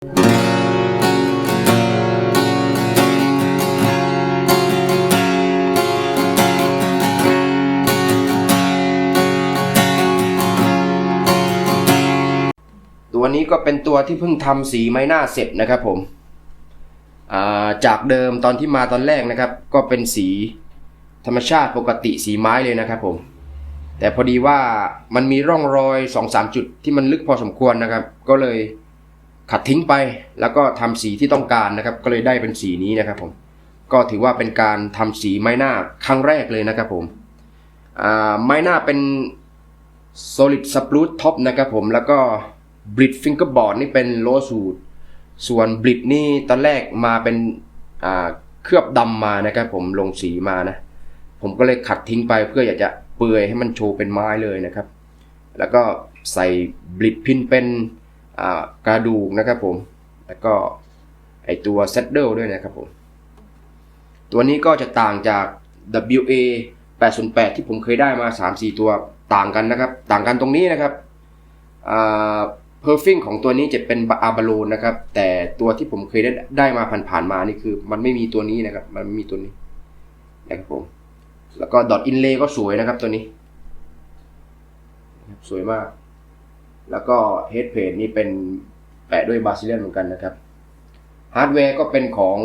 ตัวนี้ก็เป็นตัวที่เพิ่งทำสีไม้หน้าเสร็จนะครับผมาจากเดิมตอนที่มาตอนแรกนะครับ ก็เป็นสีธรรมชาติปกติสีไม้เลยนะครับผมแต่พอดีว่ามันมีร่องรอย2อสจุดที่มันลึกพอสมควรนะครับ ก็เลย ขัดทิ้งไปแล้วก็ทำสีที่ต้องการนะครับ ก็เลยได้เป็นสีนี้นะครับผมก็ถือว่าเป็นการทำสีไม้หน้าครั้งแรกเลยนะครับผมไม้หน้าเป็น solid spruce top นะครับผมแล้วก็ bridge fingerboard นี่เป็น low wood ส่วน bridge นี่ตอนแรกมาเป็นเคลือบดำมานะครับผมลงสีมานะ ผมก็เลยขัดทิ้งไปเพื่ออยากจะเปลือยให้มันโชว์เป็นไม้เลยนะครับ แล้วก็ใส่บลิดพินเป็น กระดูกนะครับผม แล้วก็ไอตัวเซดเดิลด้วยนะครับผม ตัวนี้ก็จะต่างจาก WA 808 ที่ผมเคยได้มา 3-4 ตัวต่างกันนะครับ ต่างกันตรงนี้นะครับเพอร์ฟิงของตัวนี้จะเป็นอาบาโลนนะครับ แต่ตัวที่ผมเคยได้ได้มาผ่านๆมานี่คือ มันไม่มีตัวนี้นะครับ มันไม่มีตัวนี้นะครับผม แล้วก็ดอทอินเลก็สวยนะครับตัวนี้ สวยมาก แล้วก็เฮดเพจนี่เป็นแปะด้วยบาซิเลียนเหมือนกันนะครับฮาร์ดแวร์ก็เป็นของ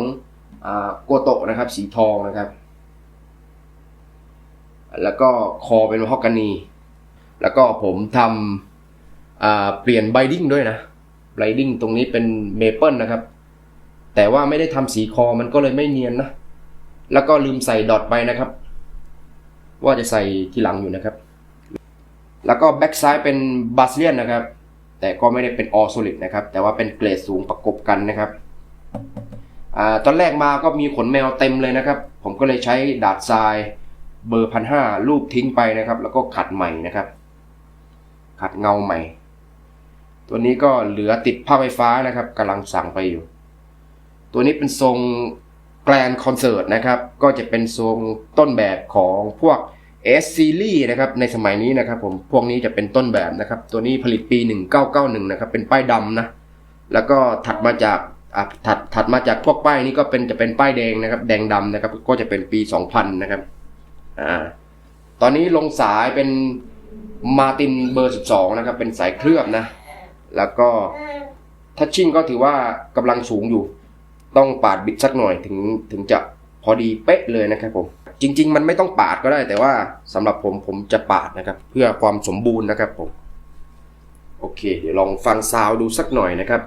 โกโตะนะครับ สีทองนะครับ แล้วก็คอเป็นฮอกกานี แล้วก็ผมทำเปลี่ยนไบดิ้งด้วยนะไบดิ้งตรงนี้เป็นเมเปิลนะครับ แต่ว่าไม่ได้ทำสีคอมันก็เลยไม่เนียนนะ แล้วก็ลืมใส่ดอทไปนะครับ ว่าจะใส่ทีหลังอยู่นะครับ แล้วก็แบ็กซ้ายเป็นบาสเลียนนะครับ แต่ก็ไม่ได้เป็นออ s o ลิดนะครับ แต่ว่าเป็นเกรดสูงประกบกันนะครับอตอนแรกมาก็มีขนแมวเต็มเลยนะครับ ผมก็เลยใช้ดาดทรายเบอร์พันห้ารูปทิ้งไปนะครับ แล้วก็ขัดใหม่นะครับ ขัดเงาใหม่ ตัวนี้ก็เหลือติดผ้าไฟฟ้านะครับกำลังสั่งไปอยู่ ตัวนี้เป็นทรงแกรนคอนเสิร์ตนะครับ ก็จะเป็นทรงต้นแบบของพวก S Series นะครับในสมัยนี้นะครับผมพวกนี้จะเป็นต้นแบบนะครับ ตัวนี้ผลิตปี 1991 นะครับ เป็นป้ายดำนะ แล้วก็ถัดมาจากอะถัดถัดมาจากพวกป้ายนี้ก็เป็นจะเป็นป้ายแดงนะครับ แดงดำนะครับ ก็จะเป็นปี 2000 นะครับอ่าตอนนี้ลงสายเป็นมาตินเบอร์ 12 นะครับ เป็นสายเคลือบนะ แล้วก็ทัชชิ่งก็ถือว่ากำลังสูงอยู่ ต้องปาดบิดสักหน่อยถึงถึงจะพอดีเป๊ะเลยนะครับผม จริง ๆ มันไม่ต้องปาดก็ได้ แต่ว่าสำหรับผมผมจะปาดนะครับ เพื่อความสมบูรณ์นะครับผม โอเค เดี๋ยวลองฟังซาวด์ดูสักหน่อยนะครับ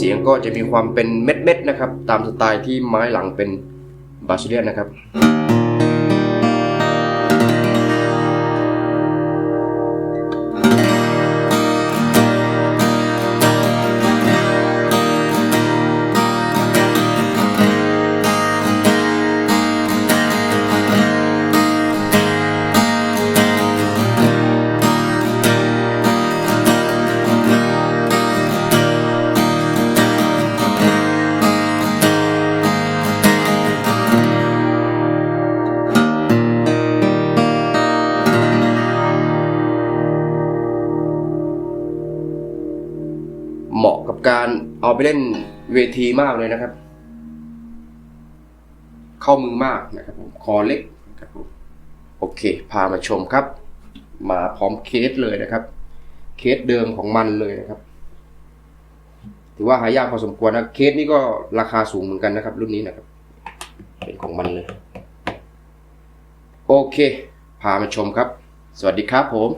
สียงก็จะมีความเป็นเม็ดๆนะครับ ตามสไตล์ที่ไม้หลังเป็นบาซิเลียนนะครับ เหมาะกับการเอาไปเล่นเวทีมากเลยนะครับ เข้ามือมากนะครับผมคอเล็กครับผมโอเค พามาชมครับ มาพร้อมเคสเลยนะครับ เคสเดิมของมันเลยนะครับ ถือว่าหายากพอสมควรนะเคสนี้ก็ราคาสูงเหมือนกันนะครับ รุ่นนี้นะครับ เป็นของมันเลย โอเค พามาชมครับ สวัสดีครับผม